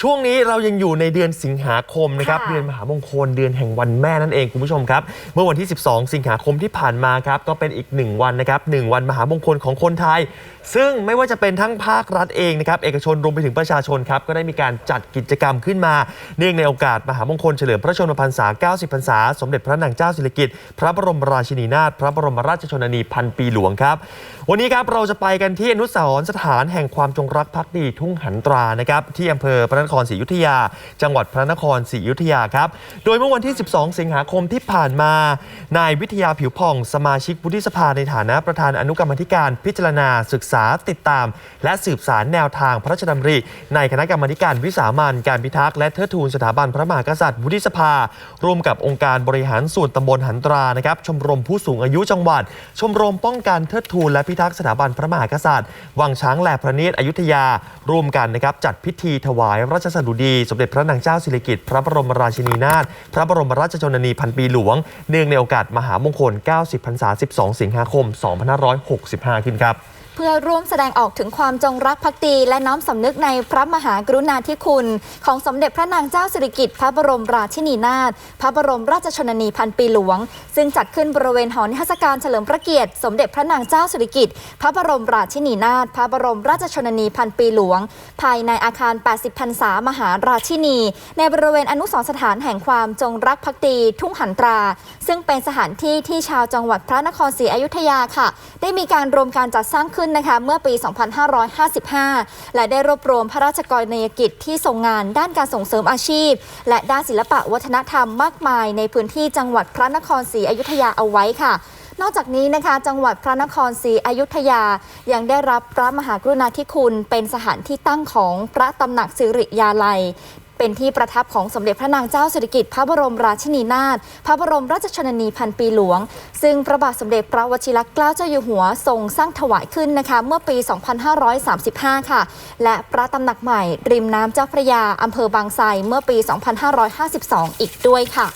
ช่วงนี้เรายังอยู่ในเดือนสิงหาคมนะครับค่ะ เดือนมหามงคลเดือนแห่งวันแม่นั่นเองคุณผู้ชมครับ เมื่อวันที่ 12 สิงหาคมที่ผ่านมาครับก็เป็นอีกหนึ่งวันนะครับหนึ่งวันมหามงคลของคนไทย ซึ่งไม่ว่าจะเป็นทั้งภาครัฐเองนะครับเอกชนรวมไปถึงประชาชนครับก็ได้มีการจัดกิจกรรมขึ้นมา เนื่องในโอกาสมหามงคลเฉลิมพระชนมพรรษา 90 พรรษา สมเด็จพระนางเจ้าสิริกิติ์พระบรมราชินีนาถพระบรมราชชนนีพันปีหลวงครับ วันนี้ครับเราจะไปกันที่อนุสาวรณ์สถานแห่งความจงรักภักดีทุ่งหันตรานะครับที่อำเภอพระนครศรีอยุธยา จังหวัดพระนครศรีอยุธยาครับ โดยเมื่อวันที่ 12 สิงหาคมที่ผ่านมา นายวิทยาผิวผ่อง สมาชิกวุฒิสภาในฐานะประธานอนุกรรมธิการพิจารณาศึกษาติดตาม และสืบสารแนวทางพระราชดำริ ในคณะกรรมการวิสามันการพิทักษ์และเทิดทูนสถาบันพระมหากษัตริย์วุฒิสภา ร่วมกับองค์การบริหารส่วนตำบลหันตรานะครับชมรมผู้สูงอายุจังหวัด ชมรมป้องกันเทิดทูนและพิทักษ์สถาบันพระมหากษัตริย์ วังช้างแหลพระเนตรอยุธยา ร่วมกันนะครับจัดพิธีถวายราชสดุดี สมเด็จพระนางเจ้าสิริกิติ์พระบรมราชินีนาถพระบรมราชชนนีพันปีหลวง เนื่องในโอกาสมหามงคล 90 พรรษา 12 สิงหาคม 2565 ขึ้นครับ เพื่อร่วมแสดงออกถึงความจงรักภักดี และน้อมสำนึกในพระมหากรุณาธิคุณ ของสมเด็จพระนางเจ้าสิริกิติ์พระบรมราชินีนาถพระบรมราชชนนีพันปีหลวง ซึ่งจัดขึ้นบริเวณหอนิทรรศการเฉลิมพระเกียรติ สมเด็จพระนางเจ้าสิริกิติ์พระบรมราชินีนาถพระบรมราชชนนีพันปีหลวง ภายในอาคาร 80พรรษามหาราชินี ในบริเวณอนุสรณ์สถานแห่งความจงรักภักดีทุ่งหันตรา ซึ่งเป็นสถานที่ที่ชาวจังหวัดพระนครศรีอยุธยาค่ะ ได้มีการรวมการจัดสร้างขึ้นขึ้นนะคะเมื่อปี 2555 และได้รวบรวมพระราชกรณียกิจที่ทรงงานด้านการส่งเสริมอาชีพ และด้านศิลปะวัฒนธรรมมากมายในพื้นที่จังหวัดพระนครศรีอยุธยาเอาไว้ค่ะนอกจากนี้นะคะจังหวัดพระนครศรีอยุธยา ยังได้รับพระมหากรุณาธิคุณเป็นสถานที่ตั้งของพระตำหนักสิริยาลัย เป็นที่ประทับของสมเด็จพระนางเจ้าสิริกิติ์พระบรมราชินีนาถพระบรมราชชนนีพันปีหลวง ซึ่งพระบาทสมเด็จพระวชิรเกล้าเจ้าอยู่หัวทรงสร้างถวายขึ้นนะคะ เมื่อปี 2535 ค่ะ และพระตำหนักใหม่ ริมน้ำเจ้าพระยาอำเภอบางไทรเมื่อปี 2552 อีกด้วยค่ะ